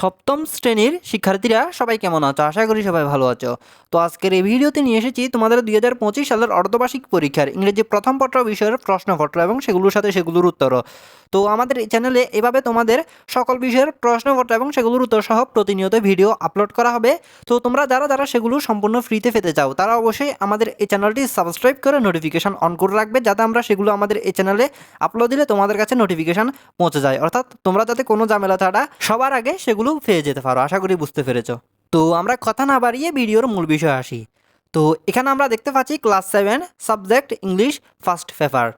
সপ্তম শ্রেণির শিক্ষার্থীরা সবাই কেমন আছো? আশা করি সবাই ভালো আছো। তো আজকের এই ভিডিওতে নিয়ে এসেছি তোমাদের দুই হাজার পঁচিশ সালের অর্ধবার্ষিক পরীক্ষার ইংরেজি প্রথম পত্র বিষয়ের প্রশ্নপত্র এবং সেগুলোর সাথে সেগুলোর উত্তরও। তো আমাদের এই চ্যানেলে এভাবে তোমাদের সকল বিষয়ের প্রশ্নপত্র এবং সেগুলোর উত্তর সহ প্রতিনিয়ত ভিডিও আপলোড করা হবে। তো তোমরা যারা যারা সেগুলো সম্পূর্ণ ফ্রিতে পেতে চাও, তারা অবশ্যই আমাদের এই চ্যানেলটি সাবস্ক্রাইব করে নোটিফিকেশান অন করে রাখবে, যাতে আমরা সেগুলো আমাদের এই চ্যানেলে আপলোড দিলে তোমাদের কাছে নোটিফিকেশন পৌঁছে যায়। অর্থাৎ তোমরা যাতে কোনো ঝামেলা ছাড়া সবার আগে সেগুলো পেয়ে যেতে পারো, আশা করি বুঝতে পেরেছ। তো আমরা কথা না বাড়িয়ে ভিডিওর মূল বিষয়ে আসি। তো এখানে আমরা দেখতে পাচ্ছি class seven subject English first paper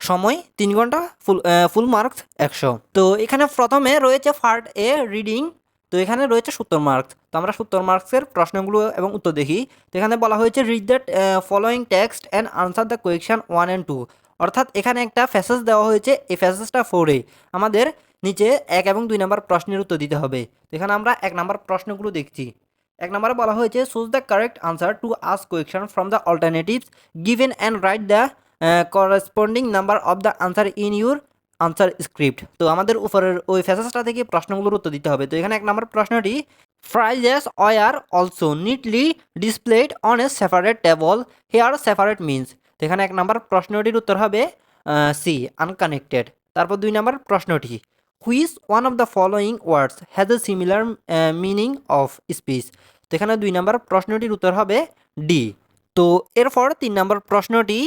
সময় তিন ঘণ্টা ফুল ফুল মার্কস একশো। তো এখানে প্রথমে রয়েছে ফার্ট এ রিডিং তো এখানে রয়েছে সত্তর মার্কস তো আমরা সত্তর মার্কসের প্রশ্নগুলো এবং উত্তর দেখি। তো এখানে বলা হয়েছে read that following text and answer the question one and two অর্থাৎ এখানে একটা ফ্যাসেজ দেওয়া হয়েছে, এই ফ্যাসেজটা ফোরে আমাদের নিচে এক এবং দুই নম্বর প্রশ্নের উত্তর দিতে হবে। তো এখানে আমরা এক নম্বর প্রশ্নগুলো দেখছি। এক নম্বরে বলা হয়েছে choose the correct answer to us question from the alternatives given and write the corresponding number of the answer in your answer script তো আমাদের উপরের ওই ফ্যাসেজটা থেকে প্রশ্নগুলোর উত্তর দিতে হবে। তো এখানে এক নম্বর প্রশ্নটি phrases were also neatly displayed on a separate table here separate means তো এখানে এক নম্বর প্রশ্নটির উত্তর হবে সি আনকানেক্টেড তারপর দুই নম্বর প্রশ্নটি which one of the following words has a similar meaning of speech তো এখানে দুই নম্বর প্রশ্নটির উত্তর হবে ডি তো এরপর তিন নম্বর প্রশ্নটি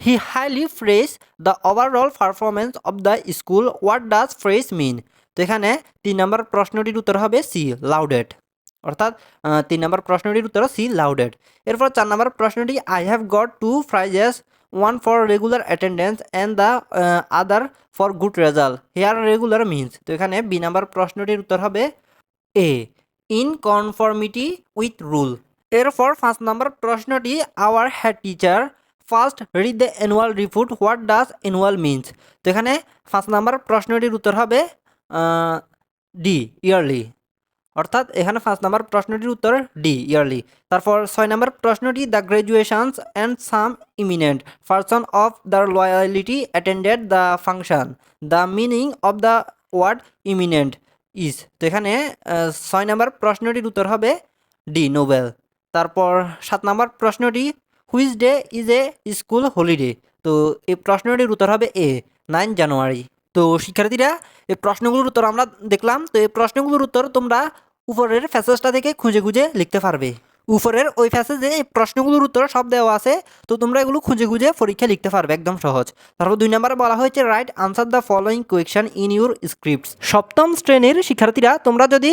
he highly praised the overall performance of the school what does praised mean তো এখানে তিন নম্বর প্রশ্নটির উত্তর হবে সি লাউডেড অর্থাৎ তিন নম্বর প্রশ্নটির উত্তর সি লাউডেড এরপর চার নম্বর প্রশ্নটি I have got two prizes one for regular attendance and the other for good result here regular means তো এখানে বি নাম্বার প্রশ্নটির উত্তর হবে a in conformity with rule এরপর পাঁচ নম্বর প্রশ্নটি our head teacher first read the annual report what does annual means তো এখানে পাঁচ নম্বর প্রশ্নটির উত্তর হবে ডি ইয়ারলি অর্থাৎ এখানে পাঁচ নম্বর প্রশ্নটির উত্তর ডি ইয়ারলি তারপর ছয় নম্বর প্রশ্নটি the graduations and some eminent person of the loyalty attended the function the meaning of the word eminent is তো এখানে ছয় নম্বর প্রশ্নটির উত্তর হবে ডি নোবেল তারপর সাত নম্বর প্রশ্নটি which day is a school holiday তো এই প্রশ্নটির উত্তর হবে এ নাইন জানুয়ারি তো শিক্ষার্থীরা, এই প্রশ্নগুলোর উত্তর আমরা দেখলাম। তো এই প্রশ্নগুলোর উত্তর তোমরা উপরের ফ্যাসেসটা থেকে খুঁজে খুঁজে লিখতে পারবে। উপরের ওই ফ্যাসেজে এই প্রশ্নগুলোর উত্তর সব দেওয়া আছে, তো তোমরা এগুলো খুঁজে খুঁজে পরীক্ষা লিখতে পারবে, একদম সহজ। তারপর দুই নম্বরে বলা হয়েছে write answer the following question in your scripts সপ্তম শ্রেণির শিক্ষার্থীরা, তোমরা যদি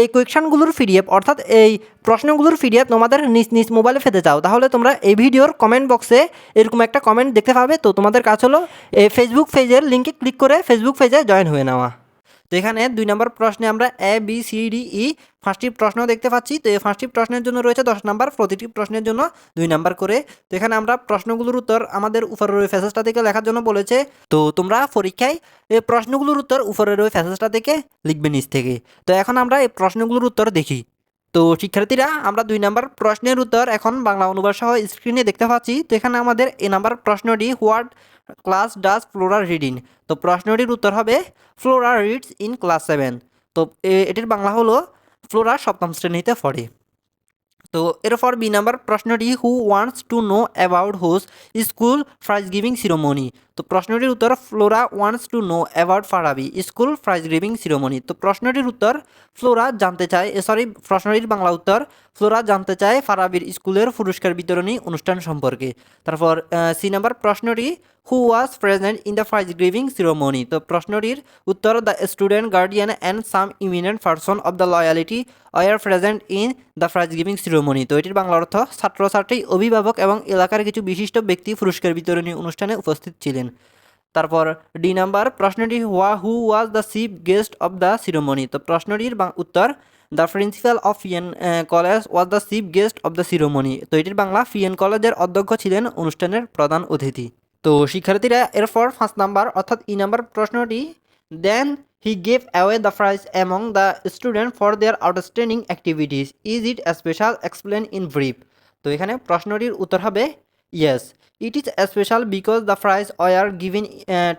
এই কোয়েকশনগুলোর পিডিএফ অর্থাৎ এই প্রশ্নগুলোর পিডিএফ তোমাদের নিজ নিজ মোবাইলে ফেতে চাও তাহলে তোমরা এই ভিডিওর কমেন্ট বক্সে এরকম একটা কমেন্ট দেখতে পাবে। তো তোমাদের কাজ হলো, এই ফেসবুক পেজের লিঙ্কে ক্লিক করে ফেসবুক পেজে জয়েন হয়ে নেওয়া। তো এখানে দুই নম্বর প্রশ্নে আমরা A B C D E পাঁচটি প্রশ্ন দেখতে পাচ্ছি। তো এই পাঁচটি প্রশ্নের জন্য রয়েছে দশ নম্বর। প্রতিটি প্রশ্নের জন্য দুই নাম্বার করে। তো এখানে আমরা প্রশ্নগুলোর উত্তর আমাদের উপরের ওই ফ্যাসেজটা থেকে লেখার জন্য বলেছে। তো তোমরা পরীক্ষায় এই প্রশ্নগুলোর উত্তর উপরের ওই ফ্যাসেজটা থেকে লিখবে নিচ থেকে। তো এখন আমরা এই প্রশ্নগুলোর উত্তর দেখি। তো শিক্ষার্থীরা, আমরা দুই নাম্বার প্রশ্নের উত্তর এখন বাংলা অনুবাদ সহ স্ক্রিনে দেখতে পাচ্ছি। তো এখানে আমাদের এ নাম্বার প্রশ্নটি what class does Flora reading. তো প্রশ্নটির উত্তর হবে, Flora reads in class seven. তো এটির বাংলা হলো, ফ্লোরা সপ্তম শ্রেণীতে পড়ে। তো এরপর বি নাম্বার প্রশ্নটি, who wants to know about his school prize giving ceremony? তো প্রশ্নটির উত্তর Flora wants to know about Farabi school prize giving ceremony. তো প্রশ্নটির উত্তর ফ্লোরা জানতে চায় সরি, প্রশ্নটির বাংলা উত্তর, ফ্লোরা জানতে চায় ফারাবির স্কুলের পুরস্কার বিতরণী অনুষ্ঠান সম্পর্কে। তারপর সি নাম্বার প্রশ্নটি who was present in the prize giving ceremony তো প্রশ্নটির উত্তর the student guardian and some eminent person of the loyalty are present in the prize giving ceremony তো এটির বাংলা অর্থ, ছাত্রছাত্রী, অভিভাবক এবং এলাকার কিছু বিশিষ্ট ব্যক্তি পুরস্কার বিতরণী অনুষ্ঠানে উপস্থিত ছিলেন। তারপর ডি নাম্বার, প্রশ্নটি ওয়া who was the chief guest of the ceremony তো প্রশ্নটির উত্তর the principal of ফিএন college was the chief guest of the ceremony তো এটির বাংলা ফিএন কলেজের অধ্যক্ষ ছিলেন অনুষ্ঠানের প্রধান অতিথি। তো শিক্ষার্থীরা এরপর পাঁচ নাম্বার অর্থাৎ ই নাম্বার প্রশ্নটি then he gave away the prize among the student for their outstanding activities is it special explain in brief তো এখানে প্রশ্নটির উত্তর হবে yes it is special because the prize are given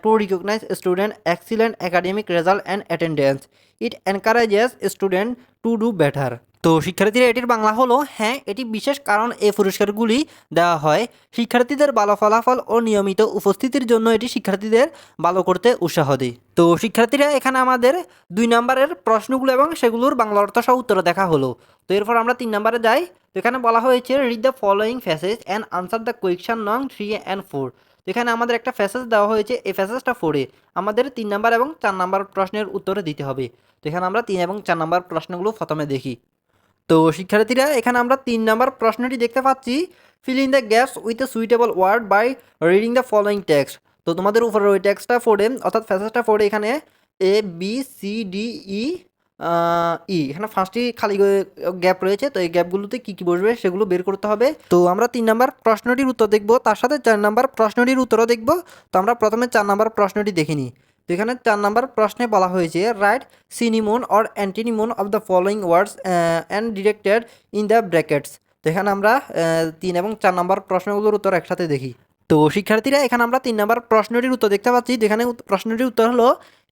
to recognise student excellent academic result and attendance it encourages student to do better তো শিক্ষার্থীরা এটির বাংলা হলো হ্যাঁ এটি বিশেষ কারণ এই পুরস্কারগুলি দেওয়া হয়। শিক্ষার্থীদের ভালো ফলাফল ও নিয়মিত উপস্থিতির জন্য এটি শিক্ষার্থীদের ভালো করতে উৎসাহ দেয়। তো শিক্ষার্থীরা এখানে আমাদের দুই নম্বরের প্রশ্নগুলো এবং সেগুলোর বাংলা অর্থ সহ উত্তর দেখা হলো। তো এরপর আমরা তিন নম্বরে যাই। তো এখানে বলা হয়েছে read the following passage and answer the question নং থ্রি অ্যান্ড ফোর এখানে আমাদের একটা ফ্যাসেজ দেওয়া হয়েছে, এই ফ্যাসেজটা ফোরে আমাদের তিন নাম্বার এবং চার নাম্বার প্রশ্নের উত্তরে দিতে হবে। তো এখানে আমরা তিন এবং চার নাম্বার প্রশ্নগুলো প্রথমে দেখি। তো শিক্ষার্থীরা, এখানে আমরা তিন নাম্বার প্রশ্নটি দেখতে পাচ্ছি। Fill in the gaps with a suitable word by reading the following text তো তোমাদের উপরে ওই টেক্সটটা পড়ে অর্থাৎ ফ্যাসেজটা পড়ে এখানে A B C D E E, এখানে ফার্স্টই খালি গ্যাপ রয়েছে, তো এই গ্যাপগুলোতে কী কী বসবে সেগুলো বের করতে হবে। তো আমরা তিন নাম্বার প্রশ্নটির উত্তর দেখব, তার সাথে চার নাম্বার প্রশ্নটির উত্তরও দেখব। তো আমরা প্রথমে চার নাম্বার প্রশ্নটি দেখিনি তো এখানে চার নাম্বার প্রশ্নে বলা হয়েছে write synonym or antonym of the following words and directed in the brackets তো এখানে আমরা তিন এবং চার নাম্বার প্রশ্নগুলোর উত্তর একসাথে দেখি। তো শিক্ষার্থীরা, এখানে আমরা তিন নাম্বার প্রশ্নটির উত্তর দেখতে পাচ্ছি, যেখানে প্রশ্নটির উত্তর হলো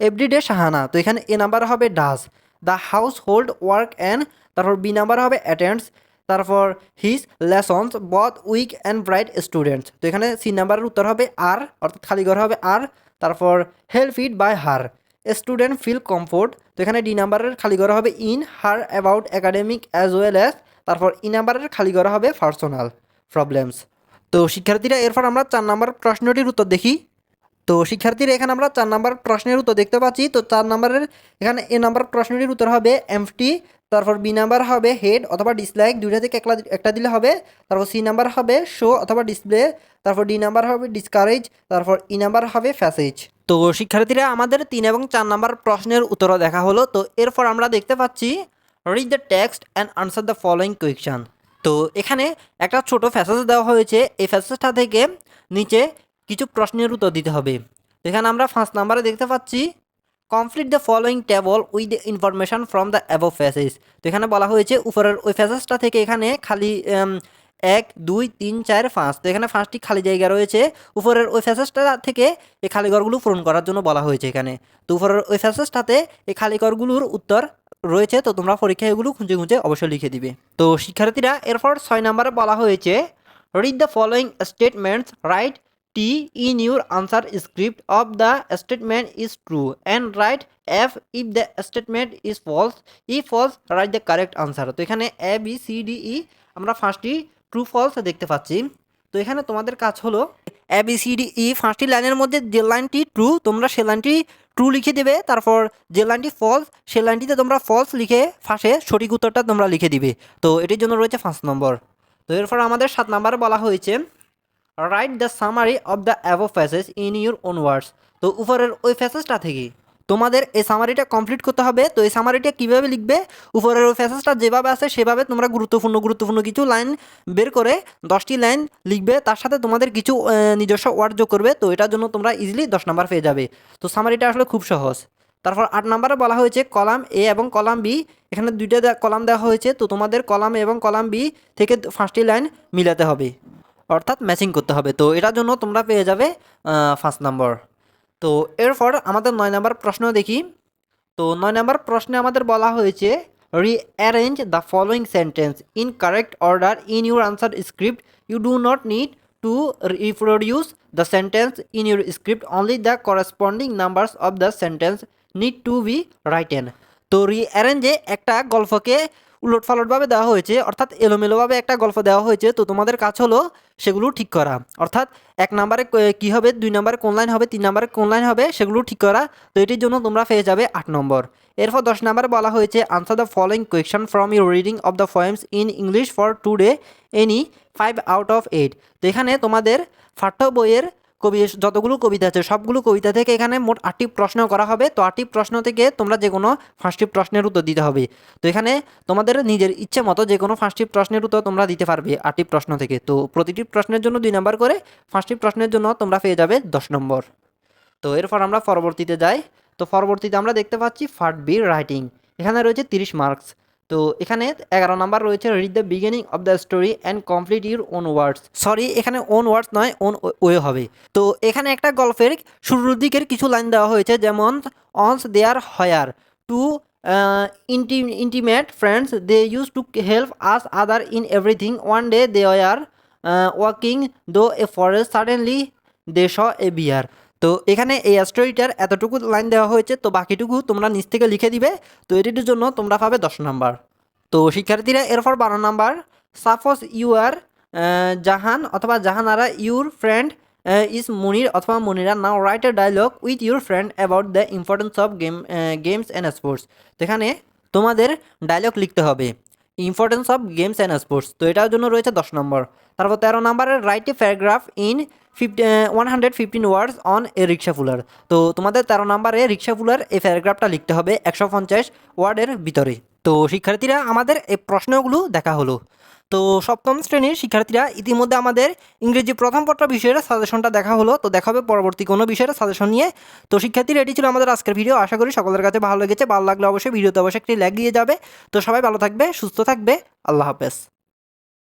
এভরিডে সাহানা তো এখানে এ নাম্বার হবে does the household work and তারপর বি নাম্বার হবে অ্যাটেন্ডস তারপর his lessons both weak and bright students তো এখানে সি নাম্বারের উত্তর হবে আর অর্থাৎ খালি ঘর হবে আর তারপর help it by her student feel comfort তো এখানে ডি নাম্বারের খালি ঘর হবে in her about academic as well as তারপর ই নাম্বারের খালি ঘর হবে পার্সোনাল প্রবলেমস তো শিক্ষার্থীরা, এরপর আমরা চার নাম্বার প্রশ্নটির উত্তর দেখি। তো শিক্ষার্থীরা এখানে আমরা চার নাম্বার প্রশ্নের উত্তর দেখতে পাচ্ছি। তো চার নাম্বারের এখানে এ নাম্বার প্রশ্নটির উত্তর হবে এমটি তারপর বি নাম্বার হবে হেড অথবা ডিসলাইক দুইটা থেকে একলা একটা দিলে হবে। তারপর সি নাম্বার হবে শো অথবা ডিসপ্লে তারপর ডি নাম্বার হবে ডিসকারেজ তারপর ই নাম্বার হবে ফ্যাসেজ তো শিক্ষার্থীরা, আমাদের তিন এবং চার নাম্বার প্রশ্নের উত্তরও দেখা হলো। তো এরপর আমরা দেখতে পাচ্ছি read the text and answer the following question তো এখানে একটা ছোট ফ্যাসেজ দেওয়া হয়েছে। এই ফ্যাসেজটা থেকে নিচে কিছু প্রশ্নের উত্তর দিতে হবে। এখানে আমরা ফার্স্ট নাম্বারে দেখতে পাচ্ছি complete the following table with the information from the above passage তো এখানে বলা হয়েছে, উপরের ওই ফ্যাসেজটা থেকে এখানে খালি এক, দুই, তিন, চার, পাঁচ। তো এখানে পাঁচটি খালি জায়গা রয়েছে। উপরের ওই ফ্যাসেজটা থেকে এই খালি ঘরগুলো পূরণ করার জন্য বলা হয়েছে এখানে। তো উপরের ওই ফ্যাসেজটাতে এই খালি ঘরগুলোর উত্তর রয়েছে, তো তোমরা পরীক্ষায় এগুলো খুঁজে খুঁজে অবশ্যই লিখে দিবে। তো শিক্ষার্থীরা এরপর ছয় নম্বরে বলা হয়েছে read the following statements write T in your answer script of the statement is true and write F if the statement is false if false write the correct answer তো এখানে A B C D E আমরা ফার্স্টটি true false দেখতে পাচ্ছি। তো এখানে তোমাদের কাজ হলো A B C D E পাঁচটি লাইনের মধ্যে যে লাইনটি ট্রু তোমরা সে লাইনটি ট্রু লিখে দেবে। তারপর যে লাইনটি ফলস সে লাইনটিতে তোমরা ফলস লিখে ফাঁসে সঠিক উত্তরটা তোমরা লিখে দিবে। তো এটির জন্য রয়েছে পাঁচ নম্বর। তো এরপর আমাদের সাত নম্বরে বলা হয়েছে write the summary of the above passage in your own words তো উপরের ওই ফ্যাসেজটা থেকে, তোমাদের এই সামারিটা কমপ্লিট করতে হবে। তো এই সামারিটা কীভাবে লিখবে? উপরের ওই ফ্যাসেজটা যেভাবে আছে, সেভাবে তোমরা গুরুত্বপূর্ণ গুরুত্বপূর্ণ কিছু লাইন বের করে দশটি লাইন লিখবে। তার সাথে তোমাদের কিছু নিজস্ব ওয়ার্ড যোগ করবে। তো এটার জন্য তোমরা ইজিলি দশ নাম্বার পেয়ে যাবে। তো সামারিটা আসলে খুব সহজ। তারপর আট নম্বরে বলা হয়েছে কলাম এ এবং কলাম বি এখানে দুইটা কলাম দেওয়া হয়েছে। তো তোমাদের কলাম এবং কলাম বি থেকে পাঁচটি লাইন মিলাতে হবে। অর্থাৎ ম্যাচিং করতে হবে। তো এটার জন্য তোমরা পেয়ে যাবে ফার্স্ট নাম্বার তো এরপর আমাদের নয় নাম্বার প্রশ্ন দেখি। তো নয় নাম্বার প্রশ্নে আমাদের বলা হয়েছে rearrange the following sentence in correct order in your answer script you do not need to reproduce the sentence in your script only the corresponding numbers of the sentence need to be written তো রিঅ্যারেঞ্জে একটা গল্পকে উলট পালটভাবে দেওয়া হয়েছে, অর্থাৎ এলোমেলোভাবে একটা গল্প দেওয়া হয়েছে, তো তোমাদের কাজ হলো সেগুলো ঠিক করা। অর্থাৎ এক নম্বরে কী হবে, দুই নম্বরে কোন লাইন হবে, তিন নম্বরে কোন লাইন হবে, সেগুলো ঠিক করা, তো এটির জন্য তোমরা পেয়ে যাবে আট নম্বর। এরপর দশ নম্বরে বলা হয়েছে answer the following question from your reading of the poems in English for today any five out of eight তো এখানে তোমাদের পাঠ্য বইয়ের কবি যতগুলো কবিতা আছে, সবগুলো কবিতা থেকে এখানে মোট আটটি প্রশ্ন করা হবে। তো আটটি প্রশ্ন থেকে তোমরা যে কোনো পাঁচটি প্রশ্নের উত্তর দিতে হবে। তো এখানে তোমাদের নিজের ইচ্ছে মতো যে কোনো পাঁচটি প্রশ্নের উত্তর তোমরা দিতে পারবে আটটি প্রশ্ন থেকে। তো প্রতিটি প্রশ্নের জন্য দুই নম্বর করে পাঁচটি প্রশ্নের জন্য তোমরা পেয়ে যাবে দশ নম্বর। তো এরপর আমরা পরবর্তীতে যাই। তো পরবর্তীতে আমরা দেখতে পাচ্ছি ফার্ট বি রাইটিং। এখানে রয়েছে তিরিশ মার্কস। তো এখানে এগারো নাম্বার রয়েছে read the beginning of the story and complete your own words sorry এখানে ওন ওয়ার্ডস নয় ওন ওয়ে হবে। তো এখানে একটা গল্পের শুরুর দিকের কিছু লাইন দেওয়া হয়েছে, যেমন once there were two ইন্টি intimate friends they use to help us other in everything one day they are walking through a forest suddenly দে শ এ বিয়ার তো এখানে এই স্টোরিটার এতটুকু লাইন দেওয়া হয়েছে, তো বাকিটুকু তোমরা নিচ থেকে লিখে দিবে। তো এটির জন্য তোমরা পাবে দশ নাম্বার তো শিক্ষার্থীরা, এরপর বারো নাম্বার সাপোজ ইউ আর জাহান অথবা Jahanara, your friend is Monir অথবা Monira. Now write a dialogue with your friend about the importance of game games and sports. এখানে তোমাদের ডায়লগ লিখতে হবে, importance of games and sports. তো এটার জন্য রয়েছে দশ নম্বর তারপর তেরো নম্বরের write a paragraph in fifty one hundred fifteen words on a rickshaw puller তো তোমাদের তেরো নম্বরে রিক্সা ফুলার এই প্যারাগ্রাফটা লিখতে হবে একশো পঞ্চাশ ওয়ার্ডের ভিতরে। তো শিক্ষার্থীরা, আমাদের এই প্রশ্নগুলো দেখা হলো। তো সপ্তম শ্রেণির শিক্ষার্থীরা, ইতিমধ্যে আমাদের ইংরেজি প্রথম পত্র বিষয়ের সাজেশনটা দেখা হলো। তো দেখা হবে পরবর্তী কোনো বিষয়ের সাজেশন নিয়ে। তো শিক্ষার্থীরা, এটি ছিল আমাদের আজকের ভিডিও আশা করি সকলের কাছে ভালো লেগেছে। ভালো লাগলে অবশ্যই ভিডিওতে অবশ্যই একটি লাইক দিয়ে যাবে। তো সবাই ভালো থাকবে, সুস্থ থাকবে। আল্লাহ হাফেজ।